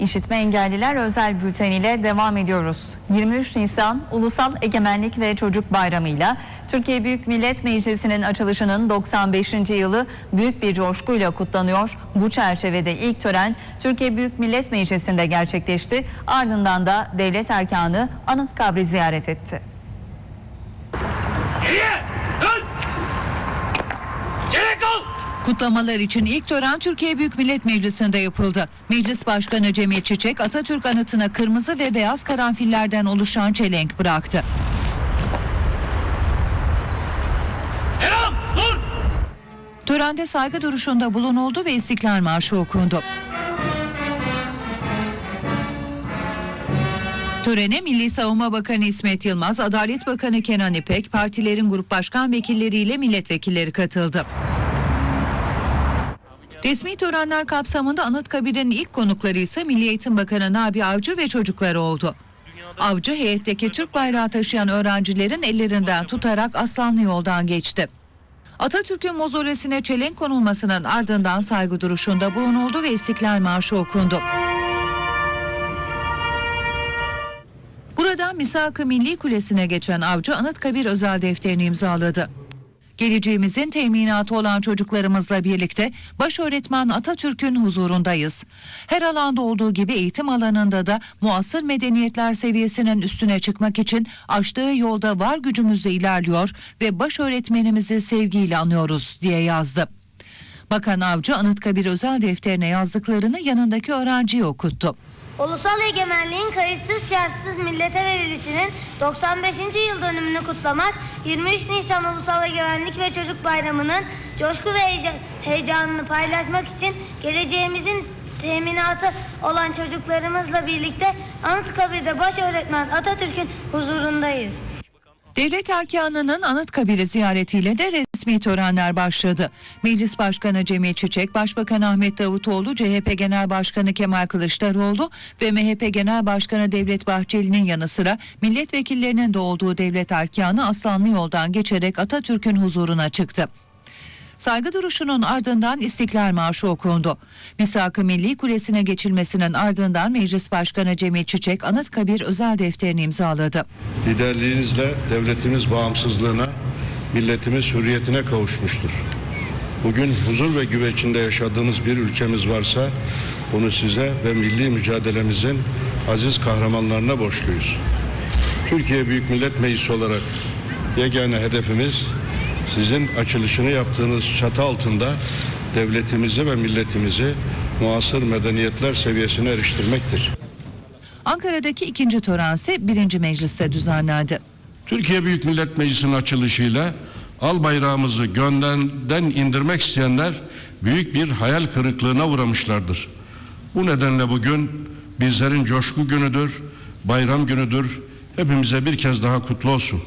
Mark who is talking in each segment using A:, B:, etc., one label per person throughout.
A: İşitme Engelliler özel bülteniyle devam ediyoruz. 23 Nisan Ulusal Egemenlik ve Çocuk Bayramı'yla Türkiye Büyük Millet Meclisi'nin açılışının 95. yılı büyük bir coşkuyla kutlanıyor. Bu çerçevede ilk tören Türkiye Büyük Millet Meclisi'nde gerçekleşti. Ardından da devlet erkanı Anıtkabri ziyaret etti.
B: Geriye!
C: Kutlamalar için ilk tören Türkiye Büyük Millet Meclisi'nde yapıldı. Meclis Başkanı Cemil Çiçek Atatürk anıtına kırmızı ve beyaz karanfillerden oluşan çelenk bıraktı.
B: Selam! Dur!
C: Törende saygı duruşunda bulunuldu ve İstiklal Marşı okundu. Törene Milli Savunma Bakanı İsmet Yılmaz, Adalet Bakanı Kenan İpek, partilerin grup başkan vekilleriyle milletvekilleri katıldı. Resmi törenler kapsamında Anıtkabir'in ilk konukları ise Milli Eğitim Bakanı Nabi Avcı ve çocukları oldu. Avcı heyetteki Türk bayrağı taşıyan öğrencilerin ellerinden tutarak Aslanlı yoldan geçti. Atatürk'ün mozolesine çelenk konulmasının ardından saygı duruşunda bulunuldu ve İstiklal Marşı okundu. Buradan Misak-ı Milli Kulesi'ne geçen avcı Anıtkabir özel defterini imzaladı. Geleceğimizin teminatı olan çocuklarımızla birlikte baş öğretmen Atatürk'ün huzurundayız. Her alanda olduğu gibi eğitim alanında da muasır medeniyetler seviyesinin üstüne çıkmak için açtığı yolda var gücümüzle ilerliyor ve baş öğretmenimizi sevgiyle anıyoruz diye yazdı. Bakan Avcı Anıtkabir özel defterine yazdıklarını yanındaki öğrenciye okuttu.
D: Ulusal egemenliğin kayıtsız şartsız millete verilişinin 95. yıl dönümünü kutlamak, 23 Nisan Ulusal Egemenlik ve Çocuk Bayramı'nın coşku ve heyeca- heyecanını paylaşmak için geleceğimizin teminatı olan çocuklarımızla birlikte Anıtkabir'de baş öğretmen Atatürk'ün huzurundayız.
C: Devlet erkanının Anıtkabir'i ziyaretiyle de resmi törenler başladı. Meclis Başkanı Cemil Çiçek, Başbakan Ahmet Davutoğlu, CHP Genel Başkanı Kemal Kılıçdaroğlu ve MHP Genel Başkanı Devlet Bahçeli'nin yanı sıra milletvekillerinin de olduğu devlet erkanı Aslanlı yoldan geçerek Atatürk'ün huzuruna çıktı. Saygı duruşunun ardından İstiklal Marşı okundu. Misak-ı Milli Kulesi'ne geçilmesinin ardından Meclis Başkanı Cemil Çiçek Anıtkabir özel defterini imzaladı.
E: Liderliğinizle devletimiz bağımsızlığına, milletimiz hürriyetine kavuşmuştur. Bugün huzur ve güven içinde yaşadığımız bir ülkemiz varsa bunu size ve milli mücadelemizin aziz kahramanlarına borçluyuz. Türkiye Büyük Millet Meclisi olarak yegane hedefimiz sizin açılışını yaptığınız çatı altında devletimizi ve milletimizi muasır medeniyetler seviyesine eriştirmektir.
C: Ankara'daki ikinci tören ise birinci mecliste düzenlendi.
F: Türkiye Büyük Millet Meclisi'nin açılışıyla al bayrağımızı göndenden indirmek isteyenler büyük bir hayal kırıklığına uğramışlardır. Bu nedenle bugün bizlerin coşku günüdür, bayram günüdür. Hepimize bir kez daha kutlu olsun.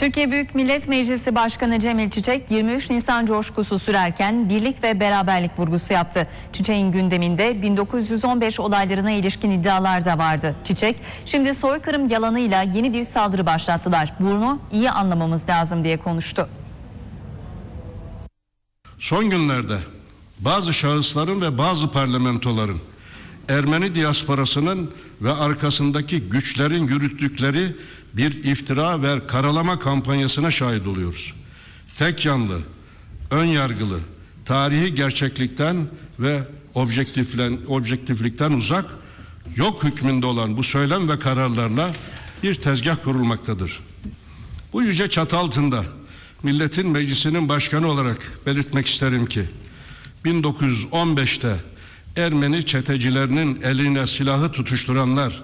A: Türkiye Büyük Millet Meclisi Başkanı Cemil Çiçek 23 Nisan coşkusu sürerken birlik ve beraberlik vurgusu yaptı. Çiçek'in gündeminde 1915 olaylarına ilişkin iddialar da vardı. Çiçek, şimdi soykırım yalanıyla yeni bir saldırı başlattılar. Bunu iyi anlamamız lazım diye konuştu.
F: Son günlerde bazı şahısların ve bazı parlamentoların Ermeni diasporasının ve arkasındaki güçlerin yürüttükleri bir iftira ve karalama kampanyasına şahit oluyoruz. Tek yanlı, ön yargılı, tarihi gerçeklikten ve objektiflen, objektiflikten uzak, yok hükmünde olan bu söylem ve kararlarla bir tezgah kurulmaktadır. Bu yüce çatı altında milletin meclisinin başkanı olarak belirtmek isterim ki 1915'te Ermeni çetecilerinin eline silahı tutuşturanlar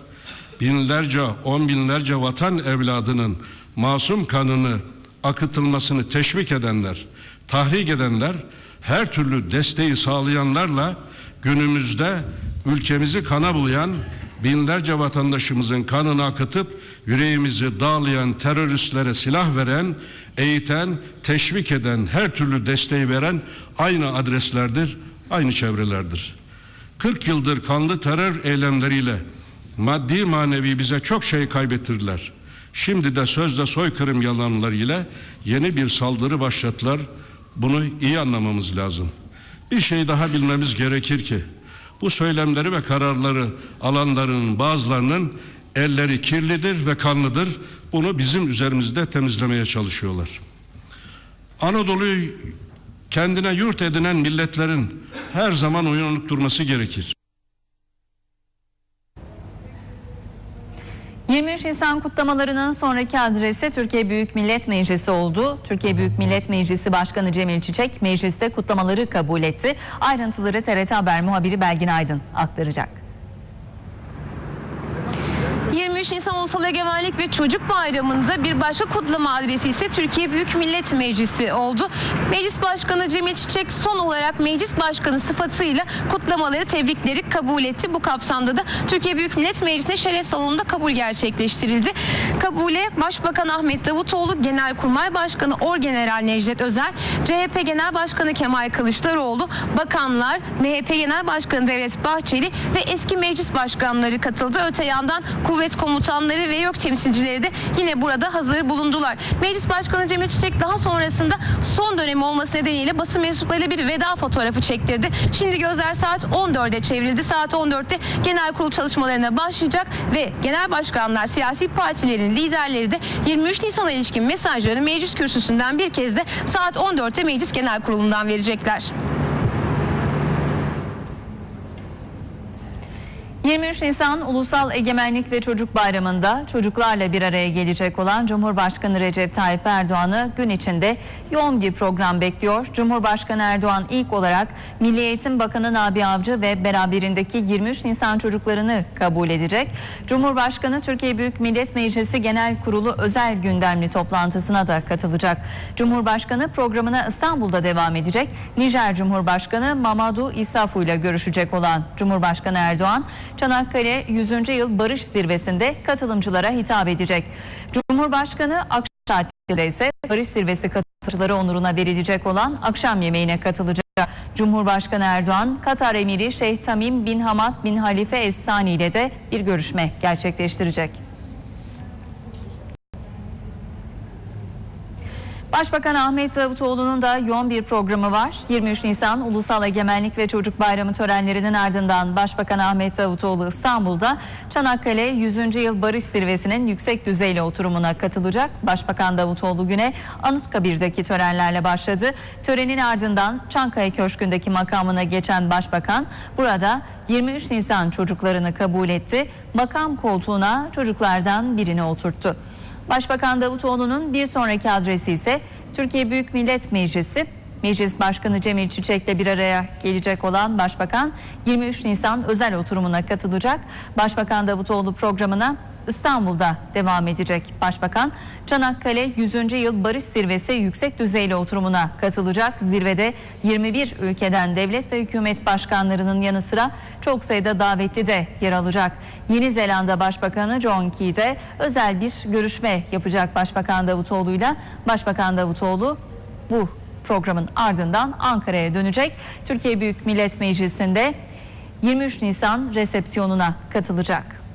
F: binlerce on binlerce vatan evladının masum kanını akıtılmasını teşvik edenler, tahrik edenler, her türlü desteği sağlayanlarla günümüzde ülkemizi kana bulayan binlerce vatandaşımızın kanını akıtıp yüreğimizi dağlayan teröristlere silah veren, eğiten, teşvik eden, her türlü desteği veren aynı adreslerdir, aynı çevrelerdir. 40 yıldır kanlı terör eylemleriyle maddi manevi bize çok şey kaybettirdiler. Şimdi de sözde soykırım yalanlarıyla yeni bir saldırı başlattılar. Bunu iyi anlamamız lazım. Bir şey daha bilmemiz gerekir ki bu söylemleri ve kararları alanların bazılarının elleri kirlidir ve kanlıdır. Bunu bizim üzerimizde temizlemeye çalışıyorlar. Anadolu'yu kendine yurt edinen milletlerin her zaman uyanık durması gerekir.
A: 23 Nisan kutlamalarının sonraki adresi Türkiye Büyük Millet Meclisi oldu. Türkiye Büyük Millet Meclisi Başkanı Cemil Çiçek mecliste kutlamaları kabul etti. Ayrıntıları TRT Haber muhabiri Belgin Aydın aktaracak.
G: 23 Nisan Ulusal Egemenlik ve Çocuk Bayramı'nda bir başka kutlama adresi ise Türkiye Büyük Millet Meclisi oldu. Meclis Başkanı Cemil Çiçek son olarak Meclis Başkanı sıfatıyla kutlamaları, tebrikleri kabul etti. Bu kapsamda da Türkiye Büyük Millet Meclisi'nde şeref salonunda kabul gerçekleştirildi. Kabule Başbakan Ahmet Davutoğlu, Genelkurmay Başkanı Orgeneral Necdet Özel, CHP Genel Başkanı Kemal Kılıçdaroğlu, bakanlar, MHP Genel Başkanı Devlet Bahçeli ve eski meclis başkanları katıldı. Öte yandan kuvvet komutanları ve YÖK temsilcileri de yine burada hazır bulundular. Meclis Başkanı Cemil Çiçek daha sonrasında son dönemi olması nedeniyle basın mensuplarıyla bir veda fotoğrafı çektirdi. Şimdi gözler saat 14'e çevrildi. Saat 14'te genel kurul çalışmalarına başlayacak ve genel başkanlar, siyasi partilerin liderleri de 23 Nisan'a ilişkin mesajlarını meclis kürsüsünden bir kez de saat 14'te meclis genel kurulundan verecekler.
A: 23 Nisan Ulusal Egemenlik ve Çocuk Bayramı'nda çocuklarla bir araya gelecek olan Cumhurbaşkanı Recep Tayyip Erdoğan'ı gün içinde yoğun bir program bekliyor. Cumhurbaşkanı Erdoğan ilk olarak Milli Eğitim Bakanı Nabi Avcı ve beraberindeki 23 Nisan çocuklarını kabul edecek. Cumhurbaşkanı Türkiye Büyük Millet Meclisi Genel Kurulu özel gündemli toplantısına da katılacak. Cumhurbaşkanı programına İstanbul'da devam edecek. Nijer Cumhurbaşkanı Mamadou Issoufou ile görüşecek olan Cumhurbaşkanı Erdoğan Çanakkale 100. Yıl Barış Zirvesi'nde katılımcılara hitap edecek. Cumhurbaşkanı akşam saatlerinde ise Barış Zirvesi katılımcıları onuruna verilecek olan akşam yemeğine katılacak. Cumhurbaşkanı Erdoğan, Katar Emiri Şeyh Tamim bin Hamad bin Halife Es ile de bir görüşme gerçekleştirecek. Başbakan Ahmet Davutoğlu'nun da yoğun bir programı var. 23 Nisan Ulusal Egemenlik ve Çocuk Bayramı törenlerinin ardından Başbakan Ahmet Davutoğlu İstanbul'da Çanakkale 100. Yıl Barış Zirvesi'nin yüksek düzeyli oturumuna katılacak. Başbakan Davutoğlu güne Anıtkabir'deki törenlerle başladı. Törenin ardından Çankaya Köşkü'ndeki makamına geçen Başbakan burada 23 Nisan çocuklarını kabul etti. Makam koltuğuna çocuklardan birini oturttu. Başbakan Davutoğlu'nun bir sonraki adresi ise Türkiye Büyük Millet Meclisi. Meclis Başkanı Cemil Çiçek'le bir araya gelecek olan Başbakan 23 Nisan özel oturumuna katılacak. Başbakan Davutoğlu programına İstanbul'da devam edecek. Başbakan Çanakkale 100. Yıl Barış Zirvesi yüksek düzeyli oturumuna katılacak. Zirvede 21 ülkeden devlet ve hükümet başkanlarının yanı sıra çok sayıda davetli de yer alacak. Yeni Zelanda Başbakanı John Key de özel bir görüşme yapacak Başbakan Davutoğlu'yla. Başbakan Davutoğlu bu programın ardından Ankara'ya dönecek. Türkiye Büyük Millet Meclisi'nde 23 Nisan resepsiyonuna katılacak.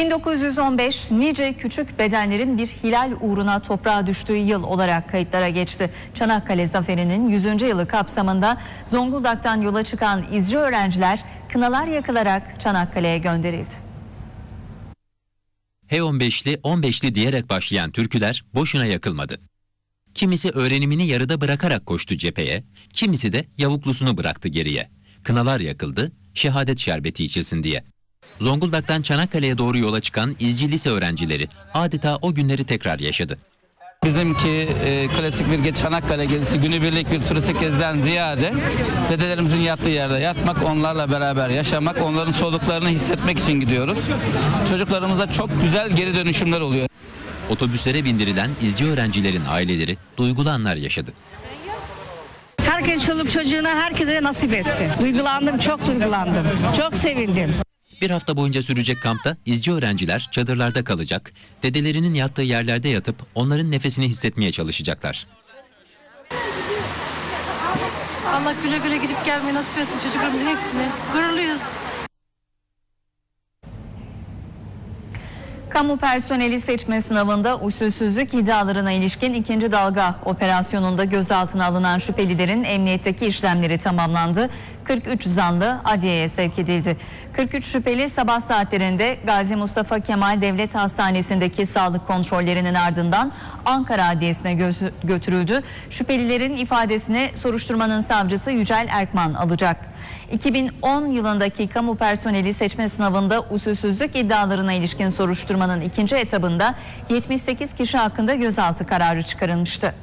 A: 1915 nice küçük bedenlerin bir hilal uğruna toprağa düştüğü yıl olarak kayıtlara geçti. Çanakkale Zaferi'nin 100. yılı kapsamında Zonguldak'tan yola çıkan izci öğrenciler kınalar yakılarak Çanakkale'ye gönderildi.
H: H15'li 15'li diyerek başlayan türküler boşuna yakılmadı. Kimisi öğrenimini yarıda bırakarak koştu cepheye, kimisi de yavuklusunu bıraktı geriye. Kınalar yakıldı, şehadet şerbeti içilsin diye. Zonguldak'tan Çanakkale'ye doğru yola çıkan izci lise öğrencileri adeta o günleri tekrar yaşadı.
I: Bizimki e, klasik bir Çanakkale gezisi günübirlik bir turistik geziden ziyade dedelerimizin yattığı yerde yatmak, onlarla beraber yaşamak, onların soluklarını hissetmek için gidiyoruz. Çocuklarımızda çok güzel geri dönüşümler oluyor.
H: Otobüslere bindirilen izci öğrencilerin aileleri duygulu anlar yaşadı.
J: Herkes çoluk çocuğuna herkese nasip etsin. Duygulandım, çok duygulandım. Çok sevindim.
H: Bir hafta boyunca sürecek kampta izci öğrenciler çadırlarda kalacak, dedelerinin yattığı yerlerde yatıp onların nefesini hissetmeye çalışacaklar.
K: Allah güle güle gidip gelmeyi nasip etsin çocuklarımızın hepsine. Gururluyuz.
A: Kamu personeli seçme sınavında usulsüzlük iddialarına ilişkin ikinci dalga operasyonunda gözaltına alınan şüphelilerin emniyetteki işlemleri tamamlandı. 43 zanlı adliyeye sevk edildi. 43 şüpheli sabah saatlerinde Gazi Mustafa Kemal Devlet Hastanesi'ndeki sağlık kontrollerinin ardından Ankara Adliyesi'ne gö- götürüldü. Şüphelilerin ifadesini soruşturmanın savcısı Yücel Erkman alacak. 2010 yılındaki kamu personeli seçme sınavında usulsüzlük iddialarına ilişkin soruşturmanın ikinci etabında 78 kişi hakkında gözaltı kararı çıkarılmıştı.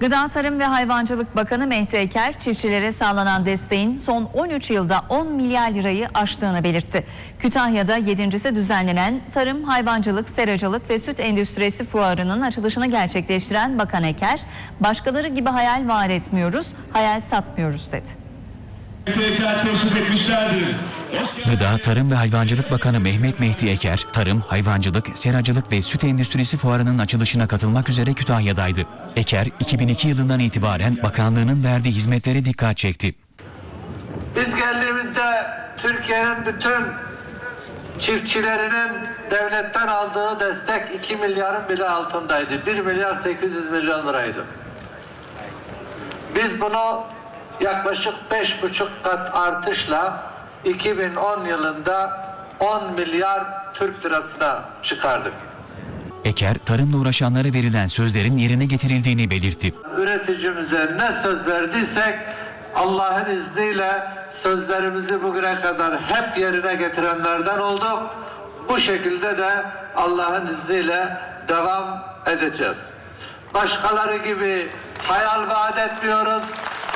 A: Gıda Tarım ve Hayvancılık Bakanı Mehdi Eker, çiftçilere sağlanan desteğin son 13 yılda 10 milyar lirayı aştığını belirtti. Kütahya'da 7.si düzenlenen Tarım, Hayvancılık, Seracılık ve Süt Endüstrisi Fuarı'nın açılışını gerçekleştiren Bakan Eker, başkaları gibi hayal vaat etmiyoruz, hayal satmıyoruz dedi.
L: Gıda, Tarım ve Hayvancılık Bakanı Mehmet Mehdi Eker, tarım, hayvancılık, seracılık ve süt endüstrisi fuarının açılışına katılmak üzere Kütahya'daydı. Eker, 2002 yılından itibaren bakanlığının verdiği hizmetlere dikkat çekti.
M: Biz geldiğimizde Türkiye'nin bütün çiftçilerinin devletten aldığı destek 2 milyarın bile altındaydı. 1 milyar 800 milyon liraydı. Biz bunu yaklaşık 5,5 kat artışla 2010 yılında 10 milyar Türk lirasına çıkardık.
L: Eker, tarımla uğraşanlara verilen sözlerin yerine getirildiğini belirtti.
M: Üreticimize ne söz verdiysek Allah'ın izniyle sözlerimizi bugüne kadar hep yerine getirenlerden olduk. Bu şekilde de Allah'ın izniyle devam edeceğiz. Başkaları gibi hayal vaat etmiyoruz,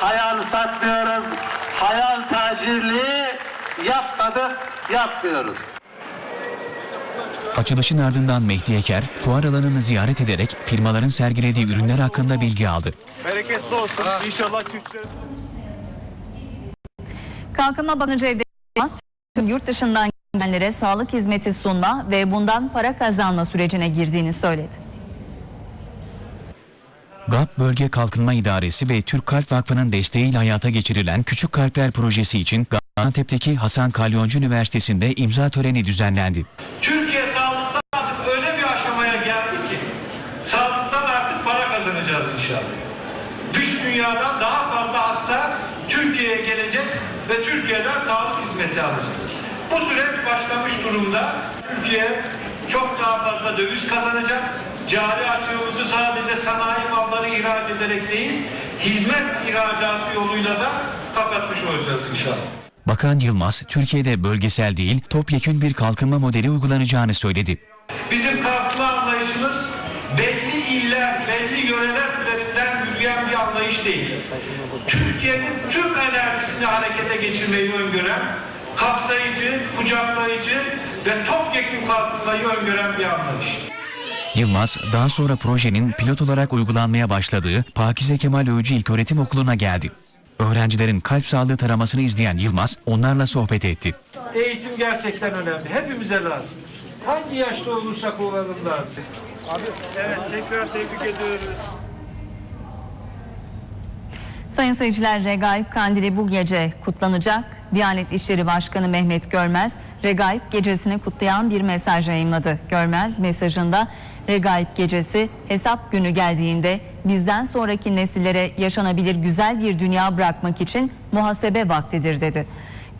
M: hayal satmıyoruz, hayal tacirliği yapmadık, yapmıyoruz.
L: Açılışın ardından Mehdi Eker, fuar alanını ziyaret ederek firmaların sergilediği ürünler hakkında bilgi aldı.
B: Bereketli olsun. İnşallah çiftçiler
A: Kalkınma Bakanı Cevdet Yılmaz, tüm yurt dışından gelenlere sağlık hizmeti sunma ve bundan para kazanma sürecine girdiğini söyledi.
L: GAP Bölge Kalkınma İdaresi ve Türk Kalp Vakfı'nın desteğiyle hayata geçirilen Küçük Kalpler Projesi için Gaziantep'teki Hasan Kalyoncu Üniversitesi'nde imza töreni düzenlendi.
B: Türkiye sağlıktan artık öyle bir aşamaya geldi ki sağlıktan artık para kazanacağız inşallah. Dış dünyadan daha fazla hasta Türkiye'ye gelecek ve Türkiye'den sağlık hizmeti alacak. Bu süreç başlamış durumda. Türkiye çok daha fazla döviz kazanacak. Cari açığımızı sadece sanayi malları ihraç ederek değil, hizmet ihracatı yoluyla da kapatmış olacağız inşallah.
L: Bakan Yılmaz, Türkiye'de bölgesel değil, topyekün bir kalkınma modeli uygulanacağını söyledi.
B: Bizim kalkınma anlayışımız belli iller, belli yöreler üzerinden yürüyen bir anlayış değil. Türkiye'nin tüm enerjisini harekete geçirmeyi öngören, kapsayıcı, kucaklayıcı ve topyekun kalkınmayı öngören bir anlayış.
L: Yılmaz, daha sonra projenin pilot olarak uygulanmaya başladığı Pakize Kemal Öğücü İlköğretim Okulu'na geldi. Öğrencilerin kalp sağlığı taramasını izleyen Yılmaz onlarla sohbet etti.
B: Eğitim gerçekten önemli. Hepimize lazım. Hangi yaşta olursak olalım lazım. Abi, evet tekrar tebrik ediyoruz.
A: Sayın seyirciler Regaip Kandili bu gece kutlanacak. Diyanet İşleri Başkanı Mehmet Görmez, Regaip gecesini kutlayan bir mesaj yayınladı. Görmez mesajında Regaip gecesi hesap günü geldiğinde bizden sonraki nesillere yaşanabilir güzel bir dünya bırakmak için muhasebe vaktidir dedi.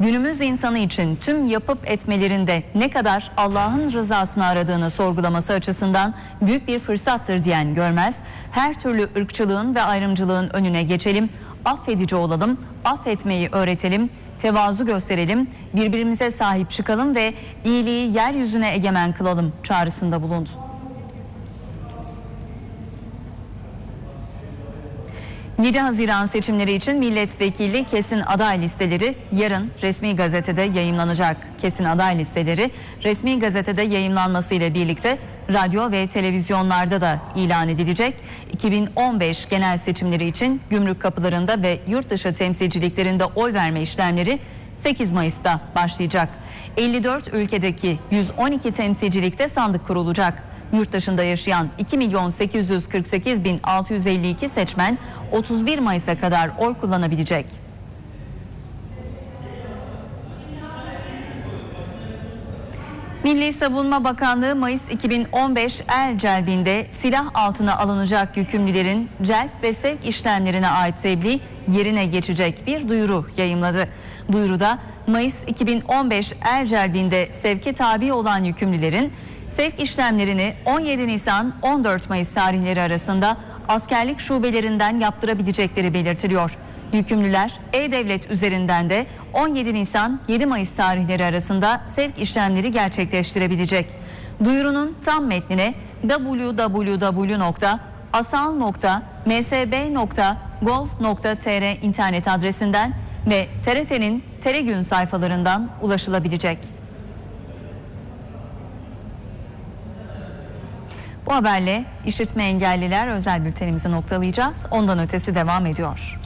A: Günümüz insanı için tüm yapıp etmelerinde ne kadar Allah'ın rızasını aradığını sorgulaması açısından büyük bir fırsattır diyen Görmez, her türlü ırkçılığın ve ayrımcılığın önüne geçelim, affedici olalım, affetmeyi öğretelim, tevazu gösterelim, birbirimize sahip çıkalım ve iyiliği yeryüzüne egemen kılalım çağrısında bulundu. ...7 Haziran seçimleri için milletvekili kesin aday listeleri yarın resmi gazetede yayımlanacak. Kesin aday listeleri resmi gazetede yayımlanması ile birlikte radyo ve televizyonlarda da ilan edilecek. 2015 genel seçimleri için gümrük kapılarında ve yurt dışı temsilciliklerinde oy verme işlemleri 8 Mayıs'ta başlayacak. 54 ülkedeki 112 temsilcilikte sandık kurulacak. Yurt dışında yaşayan 2 milyon 848 bin 652 seçmen 31 Mayıs'a kadar oy kullanabilecek. Milli Savunma Bakanlığı Mayıs 2015 er celbinde silah altına alınacak yükümlülerin celp ve sevk işlemlerine ait tebliğ yerine geçecek bir duyuru yayımladı. Duyuruda Mayıs 2015 er celbinde sevke tabi olan yükümlülerin sevk işlemlerini 17 Nisan 14 Mayıs tarihleri arasında askerlik şubelerinden yaptırabilecekleri belirtiliyor. Yükümlüler E-Devlet üzerinden de 17 Nisan 7 Mayıs tarihleri arasında sevk işlemleri gerçekleştirebilecek. Duyurunun tam metnine www.asal.msb.gov.tr internet adresinden ve TRT'nin Teregün sayfalarından ulaşılabilecek. Bu haberle işitme engelliler özel bültenimizi noktalayacağız. Ondan ötesi devam ediyor.